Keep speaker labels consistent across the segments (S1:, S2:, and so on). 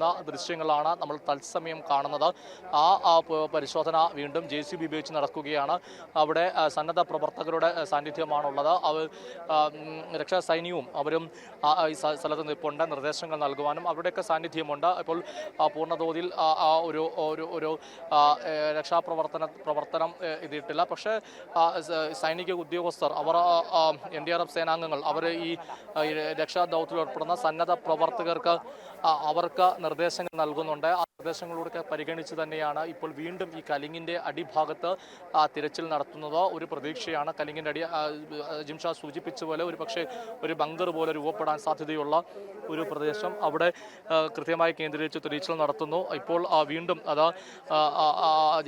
S1: പരിശോധിക്കുന്ന ദൃശ്യങ്ങളാണ് നമ്മൾ തത്സമയം കാണുന്നത്. ആ പരിശോധന വീണ്ടും ജെ സി ബി ഉപയോഗിച്ച് നടക്കുകയാണ്. അവിടെ സന്നദ്ധ പ്രവർത്തകരുടെ സാന്നിധ്യമാണുള്ളത്. അവർ രക്ഷാ സൈന്യവും അവരും ഈ സ്ഥലത്ത് നിൽപ്പുണ്ട് നിർദ്ദേശങ്ങൾ നൽകുവാനും അവരുടെയൊക്കെ സാന്നിധ്യമുണ്ട്. ഇപ്പോൾ പൂർണതോതിൽ ഒരു ഒരു ഒരു രക്ഷാപ്രവർത്തന പ്രവർത്തനം ഇതിട്ടില്ല. പക്ഷേ സൈനിക ഉദ്യോഗസ്ഥർ അവർ എൻ ഡി ആർ എഫ് സേനാംഗങ്ങൾ അവർ ഈ രക്ഷാ ദൗത്യത്തിൽ ഏർപ്പെടുന്ന സന്നദ്ധ പ്രവർത്തകർക്ക് അവർക്ക് നിർദ്ദേശങ്ങൾ നൽകുന്നുണ്ട്. ആ നിർദ്ദേശങ്ങളോടൊക്കെ പരിഗണിച്ച് തന്നെയാണ് ഇപ്പോൾ വീണ്ടും ഈ കലിങ്ങിന്റെ അടിഭാഗത്ത് തിരച്ചിൽ നടത്തുന്നത്. ഒരു പ്രതീക്ഷയാണ് കലിങ്ങിന്റെ അടി ജിംഷാ സൂചിപ്പിച്ച പോലെ ഒരു പക്ഷേ ഒരു ബങ്കർ പോലെ രൂപപ്പെടാൻ സാധ്യതയുള്ള ഒരു പ്രദേശം അവിടെ കൃത്യമായി കേന്ദ്രീകരിച്ച് തിരച്ചിൽ നടത്തുന്നു. ഇപ്പോൾ വീണ്ടും അത്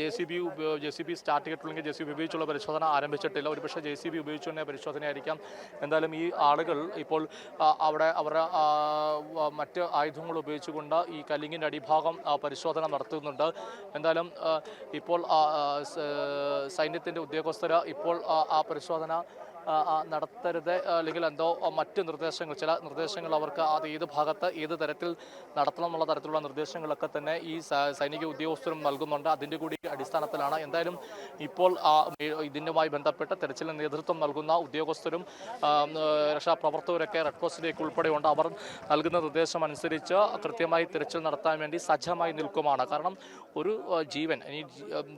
S1: J C B J C B start ചെയ്തിട്ടുണ്ടെങ്കിൽ ജെ സി ബി ഉപയോഗിച്ചുള്ള പരിശോധന ആരംഭിച്ചിട്ടില്ല. ഒരു പക്ഷേ ജെ സി ബി ഉപയോഗിച്ചു തന്നെ പരിശോധനയായിരിക്കാം. എന്തായാലും ഈ ആളുകൾ ഇപ്പോൾ അവിടെ അവരുടെ മറ്റ് മറ്റ് ആയുധങ്ങൾ ഉപയോഗിച്ചുകൊണ്ട് ഈ കല്ലിങ്ങിന്റെ അടിഭാഗം പരിശോധന നടത്തുന്നുണ്ട്. എന്തായാലും ഇപ്പോൾ സൈന്യത്തിന്റെ ഉദ്യോഗസ്ഥർ ഇപ്പോൾ ആ, പരിശോധന നടത്തരുത് അല്ലെങ്കിൽ എന്തോ മറ്റ് നിർദ്ദേശങ്ങൾ ചില നിർദ്ദേശങ്ങൾ അവർക്ക് അത് ഏത് ഭാഗത്ത് ഏത് തരത്തിൽ നടത്തണം എന്നുള്ള തരത്തിലുള്ള നിർദ്ദേശങ്ങളൊക്കെ തന്നെ ഈ സൈനിക ഉദ്യോഗസ്ഥരും നൽകുന്നുണ്ട്. അതിന്റെ കൂടി അടിസ്ഥാനത്തിലാണ് എന്തായാലും ഇപ്പോൾ ഇതിനുമായി ബന്ധപ്പെട്ട് തെരച്ചിലിന് നേതൃത്വം നൽകുന്ന ഉദ്യോഗസ്ഥരും രക്ഷാപ്രവർത്തകരൊക്കെ റെഡ് ക്രോസിലേക്ക് ഉൾപ്പെടെയുണ്ട്. അവർ നൽകുന്ന നിർദ്ദേശം അനുസരിച്ച് കൃത്യമായി തിരച്ചിൽ നടത്താൻ വേണ്ടി സജ്ജമായി നിൽക്കുമാണ്. കാരണം ഒരു ജീവൻ ഇനി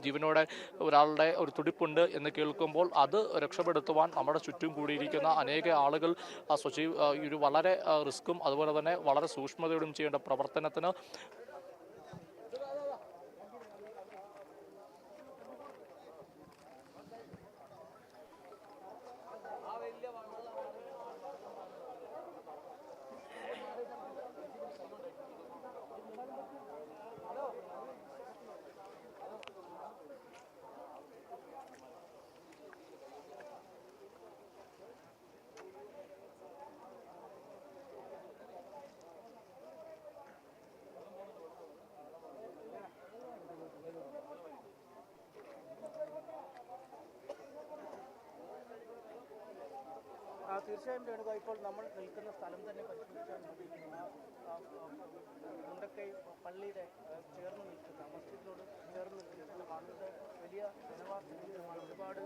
S1: ജീവനോടെ ഒരാളുടെ ഒരു തുടിപ്പുണ്ട് എന്ന് കേൾക്കുമ്പോൾ അത് രക്ഷപ്പെടുത്തുവാൻ നമ്മുടെ ചുറ്റും കൂടിയിരിക്കുന്ന അനേക ആളുകൾ ഈ ഒരു വളരെ റിസ്ക്കും അതുപോലെ തന്നെ വളരെ സൂക്ഷ്മതയോടും ചെയ്യേണ്ട പ്രവർത്തനത്തിന്
S2: തീർച്ചയായും രേണുക ഇപ്പോൾ നമ്മൾ നിൽക്കുന്ന സ്ഥലം തന്നെ പരിശോധിച്ചാൽ മുണ്ടക്കൈ പള്ളിയുടെ ചേർന്ന് നിൽക്കുന്ന മസ്ജിദിനോട് ചേർന്ന് നിൽക്കുന്ന കാണുന്നത് വലിയ ജനവാസ ഒരുപാട്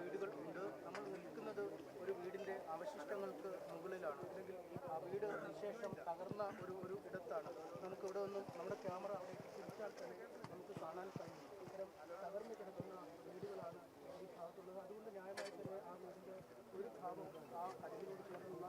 S2: വീടുകൾ ഉണ്ട്. നമ്മൾ നിൽക്കുന്നത് ഒരു വീടിന്റെ അവശിഷ്ടങ്ങൾക്ക് മുകളിലാണ്. അല്ലെങ്കിൽ ആ വീട് വിശേഷം തകർന്ന ഒരു ഒരു ഇടത്താണ്. നമുക്ക് ഇവിടെ ഒന്നും നമ്മുടെ ക്യാമറ അവിടെ തിരിച്ചാൽ തന്നെ നമുക്ക് കാണാൻ കഴിയും. ഇത്തരം തകർന്നു കിടക്കുന്ന വീടുകളാണ് ഈ ഭാഗത്തുള്ളത് അതുകൊണ്ട് ന്യായമായി തന്നെ ആ വീടിന്റെ ഒരു ഭാഗം ആ അരികിലൂടെ ചേർന്നുള്ള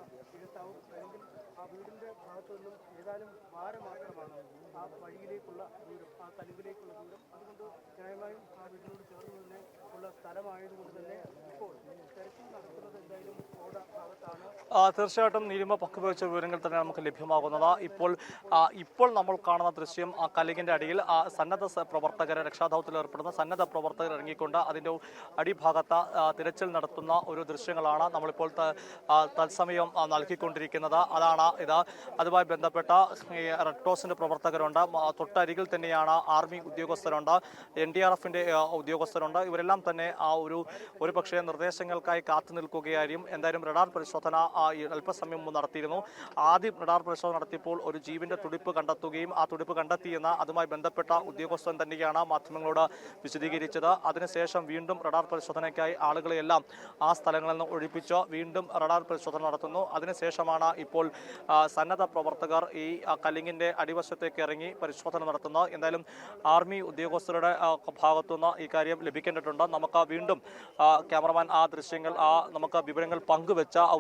S2: ഇടത്താവും അല്ലെങ്കിൽ ആ വീടിന്റെ ഭാഗത്തു നിന്നും ഏതാനും വാര മാത്രമാണ് ആ വഴിയിലേക്കുള്ള ദൂരം ആ കലുവിലേക്കുള്ള ദൂരം. അതുകൊണ്ട് ന്യായമായും ആ വീടിനോട് ചേർന്ന് തന്നെ ഉള്ള സ്ഥലമായതുകൊണ്ട് തന്നെ ഇപ്പോൾ തെരച്ചിൽ നടത്തുന്നത് എന്തായാലും ഓട ഭാഗത്താണ്
S1: ആ, തീർച്ചയായിട്ടും നീലിമ പങ്കുവച്ച വിവരങ്ങൾ തന്നെ നമുക്ക് ലഭ്യമാകുന്നത്. ഇപ്പോൾ ഇപ്പോൾ നമ്മൾ കാണുന്ന ദൃശ്യം ആ കല്ലിങ്ങിന്റെ അടിയിൽ ആ സന്നദ്ധ പ്രവർത്തകരെ രക്ഷാദൗത്യത്തിൽ ഏർപ്പെടുന്ന സന്നദ്ധ പ്രവർത്തകർ ഇറങ്ങിക്കൊണ്ട് അതിന്റെ അടിഭാഗത്ത് തിരച്ചിൽ നടത്തുന്ന ഒരു ദൃശ്യങ്ങളാണ് നമ്മളിപ്പോൾ തത്സമയം നൽകിക്കൊണ്ടിരിക്കുന്നത്. അതാണ് ഇത്. അതുമായി ബന്ധപ്പെട്ട റെഡ് ക്രോസിന്റെ പ്രവർത്തകരുണ്ട്. തൊട്ടരികിൽ തന്നെയാണ് ആർമി ഉദ്യോഗസ്ഥരുണ്ട്. എൻ ഡി ആർ എഫിന്റെ ഉദ്യോഗസ്ഥരുണ്ട്. ഇവരെല്ലാം തന്നെ ആ ഒരു ഒരു പക്ഷേ നിർദ്ദേശങ്ങൾക്കായി കാത്തു നിൽക്കുകയായിരിക്കും. എന്തായാലും റഡാർ പരിശോധന അല്പസമയം മുമ്പ് നടത്തിയിരുന്നു. ആദ്യം റഡാർ പരിശോധന നടത്തിയപ്പോൾ ഒരു ജീവിന്റെ തുടിപ്പ് കണ്ടെത്തുകയും ആ തുടിപ്പ് കണ്ടെത്തിയെന്ന അതുമായി ബന്ധപ്പെട്ട ഉദ്യോഗസ്ഥൻ തന്നെയാണ് മാധ്യമങ്ങളോട് വിശദീകരിച്ചത്. അതിനുശേഷം വീണ്ടും റഡാർ പരിശോധനയ്ക്കായി ആളുകളെയെല്ലാം ആ സ്ഥലങ്ങളിൽ നിന്ന് ഒഴിപ്പിച്ച്. വീണ്ടും റഡാർ പരിശോധന നടത്തുന്നു. അതിനുശേഷമാണ് ഇപ്പോൾ സന്നദ്ധ പ്രവർത്തകർ ഈ ആ, കല്ലിങ്ങിന്റെ അടിവശത്തേക്ക് ഇറങ്ങി പരിശോധന നടത്തുന്നത്. എന്തായാലും ആർമി ഉദ്യോഗസ്ഥരുടെ ഭാഗത്തുനിന്ന് ഈ കാര്യം ലഭിക്കേണ്ടിട്ടുണ്ട് നമുക്ക് വീണ്ടും ക്യാമറമാൻ ആ ദൃശ്യങ്ങൾ ആ നമുക്ക് വിവരങ്ങൾ പങ്കുവെച്ച ആ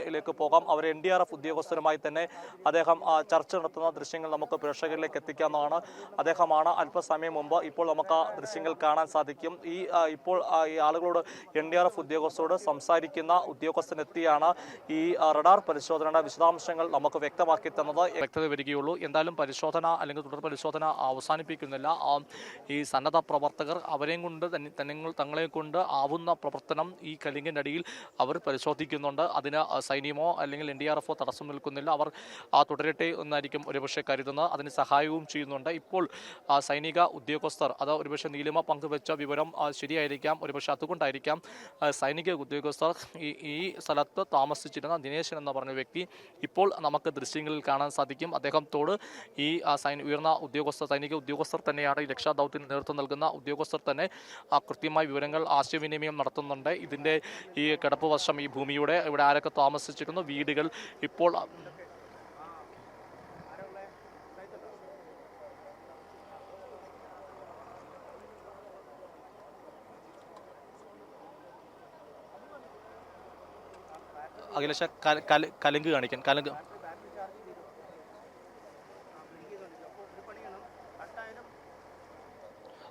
S1: ഉദ്യോഗസ്ഥനിലേക്ക് പോകാം. അവർ എൻ ഡി ആർ എഫ് ഉദ്യോഗസ്ഥരുമായി തന്നെ അദ്ദേഹം ചർച്ച നടത്തുന്ന ദൃശ്യങ്ങൾ നമുക്ക് പ്രേക്ഷകരിലേക്ക് എത്തിക്കാവുന്നതാണ്. അദ്ദേഹമാണ് അല്പസമയം മുമ്പ് ഇപ്പോൾ നമുക്ക് ആ ദൃശ്യങ്ങൾ കാണാൻ സാധിക്കും. ഈ ഇപ്പോൾ ഈ ആളുകളോട് എൻ ഡി ആർ എഫ് ഉദ്യോഗസ്ഥരോട് സംസാരിക്കുന്ന ഉദ്യോഗസ്ഥനെത്തിയാണ് ഈ റഡാർ പരിശോധനയുടെ വിശദാംശങ്ങൾ നമുക്ക് വ്യക്തമാക്കി തന്നത്. വ്യക്തത വരികയുള്ളൂ. എന്തായാലും പരിശോധന അല്ലെങ്കിൽ തുടർ പരിശോധന അവസാനിപ്പിക്കുന്നില്ല. ഈ സന്നദ്ധ പ്രവർത്തകർ അവരെയും കൊണ്ട് തന്നെ തങ്ങളെ കൊണ്ട് ആവുന്ന പ്രവർത്തനം ഈ കലിംഗിന്റെ അടിയിൽ അവർ പരിശോധിക്കുന്നുണ്ട്. അതിന് സൈന്യമോ അല്ലെങ്കിൽ എൻ ഡി ആർ എഫോ തടസ്സം നിൽക്കുന്നില്ല. അവർ തുടരട്ടെ എന്നായിരിക്കും ഒരുപക്ഷെ കരുതുന്നത്. അതിന് സഹായവും ചെയ്യുന്നുണ്ട്. ഇപ്പോൾ സൈനിക ഉദ്യോഗസ്ഥർ അത് ഒരുപക്ഷെ നീലിമ പങ്കുവെച്ച വിവരം ശരിയായിരിക്കാം. ഒരുപക്ഷെ അതുകൊണ്ടായിരിക്കാം സൈനിക ഉദ്യോഗസ്ഥർ ഈ ഈ സ്ഥലത്ത് താമസിച്ചിരുന്ന ദിനേശൻ എന്ന് പറഞ്ഞ വ്യക്തി ഇപ്പോൾ നമുക്ക് ദൃശ്യങ്ങളിൽ കാണാൻ സാധിക്കും. അദ്ദേഹത്തോട് ഈ സൈന ഉയർന്ന ഉദ്യോഗസ്ഥർ സൈനിക ഉദ്യോഗസ്ഥർ തന്നെയാണ് ഈ രക്ഷാദൗത്യത്തിന് നേതൃത്വം നൽകുന്ന. ഉദ്യോഗസ്ഥർ തന്നെ കൃത്യമായ വിവരങ്ങൾ ആശയവിനിമയം നടത്തുന്നുണ്ട്. ഇതിന്റെ ഈ കിടപ്പ് വശം ഈ ഭൂമിയുടെ ഇവിടെ ആരൊക്കെ താമസിച്ചിരുന്നു വീടുകൾ ഇപ്പോൾ അഖിലേഷ കല- കല- കലുങ്ക് കാണിക്കാൻ കലുങ്ക്.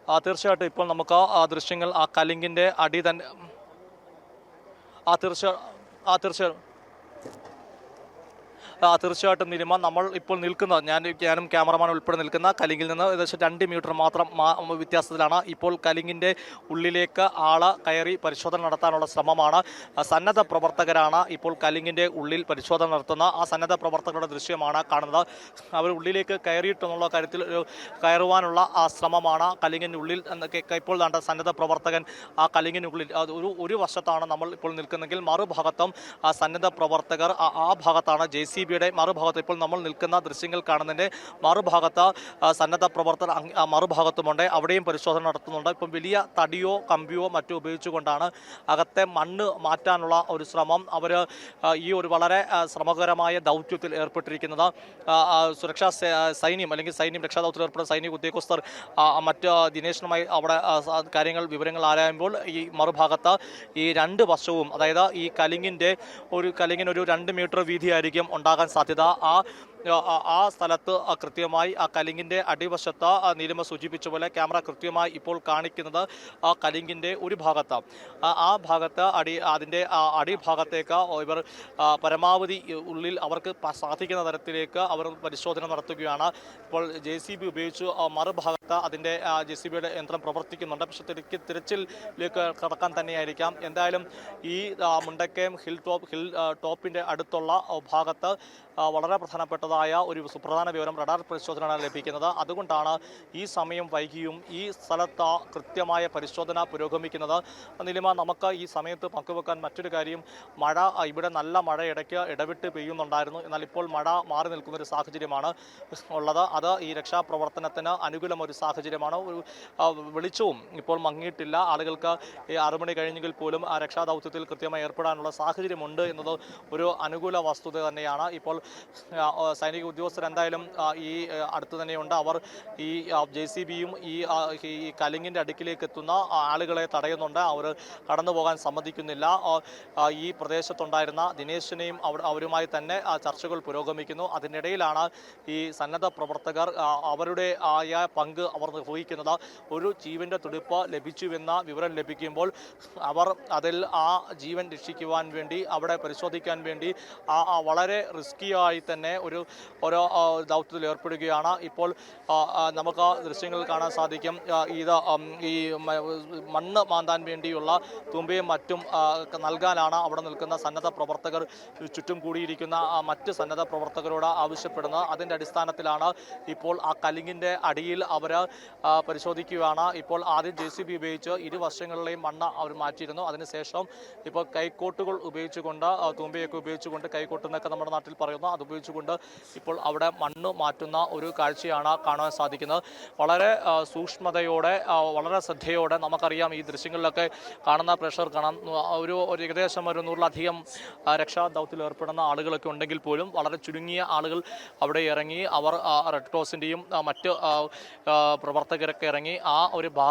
S2: ആ
S1: തീർച്ചയായിട്ടും ഇപ്പോൾ നമുക്ക് ആ ദൃശ്യങ്ങൾ ആ കലിങ്കിന്റെ അടി തന്നെ ആ തീർച്ച ആ തീർച്ചയായും Thank you. തീർച്ചയായിട്ടും നിരിമ നമ്മൾ ഇപ്പോൾ നിൽക്കുന്ന ഞാൻ ഞാനും ക്യാമറമാൻ ഉൾപ്പെടെ നിൽക്കുന്ന കലിങ്കിൽ നിന്ന് ഏകദേശം രണ്ട് മീറ്റർ മാത്രം വ്യത്യാസത്തിലാണ്. ഇപ്പോൾ കലിങ്ങിന്റെ ഉള്ളിലേക്ക് ആൾ കയറി പരിശോധന നടത്താനുള്ള ശ്രമമാണ്. സന്നദ്ധ പ്രവർത്തകരാണ് ഇപ്പോൾ കലിങ്ങിന്റെ ഉള്ളിൽ പരിശോധന നടത്തുന്ന ആ സന്നദ്ധ പ്രവർത്തകരുടെ ദൃശ്യമാണ് കാണുന്നത്. അവർ ഉള്ളിലേക്ക് കയറിയിട്ടെന്നുള്ള കാര്യത്തിൽ കയറുവാനുള്ള ആ ശ്രമമാണ് കലിങ്ങിന്റെ ഉള്ളിൽ ഇപ്പോൾ വേണ്ട സന്നദ്ധ പ്രവർത്തകൻ ആ കലിങ്ങിനുള്ളിൽ അത് ഒരു ഒരു വശത്താണ് നമ്മൾ ഇപ്പോൾ നിൽക്കുന്നെങ്കിൽ മറുഭാഗത്തും ആ സന്നദ്ധ പ്രവർത്തകർ ആ ഭാഗത്താണ് ജെ സി ബിയുടെ മറുഭാഗത്ത് ഇപ്പോൾ നമ്മൾ നിൽക്കുന്ന ദൃശ്യങ്ങൾ കാണുന്നതിന്റെ മറുഭാഗത്ത് സന്നദ്ധ പ്രവർത്തകർ അങ്ങ് മറുഭാഗത്തുമുണ്ട്. അവിടെയും പരിശോധന നടത്തുന്നുണ്ട്. ഇപ്പം വലിയ തടിയോ കമ്പിയോ മറ്റോ ഉപയോഗിച്ചുകൊണ്ടാണ് അകത്തെ മണ്ണ് മാറ്റാനുള്ള ഒരു ശ്രമം അവർ ഈ ഒരു വളരെ ശ്രമകരമായ ദൗത്യത്തിൽ ഏർപ്പെട്ടിരിക്കുന്നത്. സുരക്ഷാ സൈന്യം അല്ലെങ്കിൽ സൈന്യം രക്ഷാദൗത്യത്തിൽ ഏർപ്പെടുന്ന സൈനിക ഉദ്യോഗസ്ഥർ മറ്റ് ദിനേശനുമായി അവിടെ കാര്യങ്ങൾ വിവരങ്ങൾ ആരായുമ്പോൾ ഈ മറുഭാഗത്ത് ഈ രണ്ട് വശവും അതായത് ഈ കലിങ്ങിന്റെ ഒരു കലിങ്ങിന് ഒരു രണ്ട് മീറ്റർ വീതിയായിരിക്കും ഉണ്ടാകാൻ സാധ്യത. ആ ആ- സ്ഥലത്ത് കൃത്യമായി ആ കലിങ്ങിന്റെ അടിവശത്ത് നീലിമ സൂചിപ്പിച്ച പോലെ ക്യാമറ കൃത്യമായി ഇപ്പോൾ കാണിക്കുന്നത് ആ കലിങ്ങിന്റെ ഒരു ഭാഗത്ത്. ആ- ഭാഗത്ത് അടി അതിന്റെ അടിഭാഗത്തേക്ക് ഇവർ പരമാവധി ഉള്ളിൽ അവർക്ക് സാധിക്കുന്ന തരത്തിലേക്ക് അവർ പരിശോധന നടത്തുകയാണ്. ഇപ്പോൾ ജെ സി ബി ഉപയോഗിച്ച് മറുഭാഗത്ത് അതിന്റെ ജെ സി ബിയുടെ യന്ത്രം പ്രവർത്തിക്കുന്നുണ്ട്. പക്ഷേ തിരക്ക് തിരച്ചിലേക്ക് കടക്കാൻ തന്നെയായിരിക്കാം. എന്തായാലും ഈ മുണ്ടക്കയം ഹിൽ ടോപ്പ് ഹിൽ ടോപ്പിന്റെ അടുത്തുള്ള ഭാഗത്ത് വളരെ പ്രധാനപ്പെട്ടതായ ഒരു സുപ്രധാന വിവരം റഡാർ പരിശോധനയാണ് ലഭിക്കുന്നത്. അതുകൊണ്ടാണ് ഈ സമയം വൈകിയും ഈ സ്ഥലത്ത് കൃത്യമായ പരിശോധന പുരോഗമിക്കുന്നത്. നിലിമ നമുക്ക് ഈ സമയത്ത് പങ്കുവെക്കാൻ മറ്റൊരു കാര്യം മഴ ഇവിടെ നല്ല മഴ ഇടയ്ക്ക് ഇടവിട്ട് പെയ്യുന്നുണ്ടായിരുന്നു. എന്നാൽ ഇപ്പോൾ മഴ മാറി നിൽക്കുന്ന ഒരു സാഹചര്യമാണ് ഉള്ളത്. അത് ഈ രക്ഷാപ്രവർത്തനത്തിന് അനുകൂലം ഒരു സാഹചര്യമാണ്. ഒരു വെളിച്ചവും ഇപ്പോൾ മങ്ങിയിട്ടില്ല. ആളുകൾക്ക് ആറുമണി കഴിഞ്ഞെങ്കിൽ പോലും ആ രക്ഷാദൗത്യത്തിൽ കൃത്യമായി ഏർപ്പെടാനുള്ള സാഹചര്യമുണ്ട് എന്നത് ഒരു അനുകൂല വസ്തുത തന്നെയാണ്. ഇപ്പോൾ ആ, ആ, സൈനിക ഉദ്യോഗസ്ഥർ എന്തായാലും ഈ അടുത്ത് തന്നെയുണ്ട്. അവർ ഈ ജെ സി ബിയും ഈ കലിങ്ങിന്റെ അടുക്കിലേക്ക് എത്തുന്ന ആളുകളെ തടയുന്നുണ്ട്. അവർ കടന്നു പോകാൻ സമ്മതിക്കുന്നില്ല. ഈ പ്രദേശത്തുണ്ടായിരുന്ന ദിനേശിനെയും അവർ അവരുമായി തന്നെ ചർച്ചകൾ പുരോഗമിക്കുന്നു. അതിനിടയിലാണ് ഈ സന്നദ്ധ പ്രവർത്തകർ അവരുടെ ആയ പങ്ക് അവർ നിർവഹിക്കുന്നത്. ഒരു ജീവന്റെ തുടിപ്പ് ലഭിച്ചുവെന്ന വിവരം ലഭിക്കുമ്പോൾ അവർ അതിൽ ആ ജീവൻ രക്ഷിക്കുവാൻ വേണ്ടി അവിടെ പരിശോധിക്കാൻ വേണ്ടി വളരെ റിസ്കിയായി തന്നെ ഒരു ഓരോ ദൗത്യത്തിൽ ഏർപ്പെടുകയാണ്. ഇപ്പോൾ നമുക്ക് ദൃശ്യങ്ങൾ കാണാൻ സാധിക്കും. ഇത് ഈ മണ്ണ് മാന്താൻ വേണ്ടിയുള്ള തുമ്പയും മറ്റും നൽകാനാണ് അവിടെ നിൽക്കുന്ന സന്നദ്ധ പ്രവർത്തകർ ചുറ്റും കൂടിയിരിക്കുന്ന മറ്റ് സന്നദ്ധ പ്രവർത്തകരോട് ആവശ്യപ്പെടുന്നത്. അതിന്റെ അടിസ്ഥാനത്തിലാണ് ഇപ്പോൾ ആ കലിങ്ങിന്റെ അടിയിൽ അവർ പരിശോധിക്കുകയാണ്. ഇപ്പോൾ ആദ്യം ജെ സി ബി ഉപയോഗിച്ച് ഇരുവശങ്ങളിലെയും മണ്ണ് അവർ മാറ്റിയിരുന്നു. അതിനുശേഷം ഇപ്പോൾ കൈക്കോട്ടുകൾ ഉപയോഗിച്ചുകൊണ്ട് തൂമ്പയൊക്കെ ഉപയോഗിച്ചുകൊണ്ട് കൈക്കോട്ടുന്നൊക്കെ നമ്മുടെ നാട്ടിൽ പറയുന്ന. അത് ഉപയോഗിച്ചുകൊണ്ട് ഇപ്പോൾ അവിടെ മണ്ണ് മാറ്റുന്ന ഒരു കാഴ്ചയാണ് കാണാൻ സാധിക്കുന്നത്. വളരെ സൂക്ഷ്മതയോടെ വളരെ ശ്രദ്ധയോടെ നമുക്കറിയാം ഈ ദൃശ്യങ്ങളിലൊക്കെ കാണുന്ന പ്രഷർ കാണാം. ഒരു ഒരു ഏകദേശം ഒരു നൂറിലധികം രക്ഷാ രക്ഷാദൗത്യത്തിൽ ഏർപ്പെടുന്ന ആളുകളൊക്കെ ഉണ്ടെങ്കിൽ പോലും വളരെ ചുരുങ്ങിയ ആളുകൾ അവിടെ ഇറങ്ങി അവർ റെഡ് ക്രോസിന്റെയും മറ്റ് പ്രവർത്തകരൊക്കെ ഇറങ്ങി ആ ഒരു ഭാഗം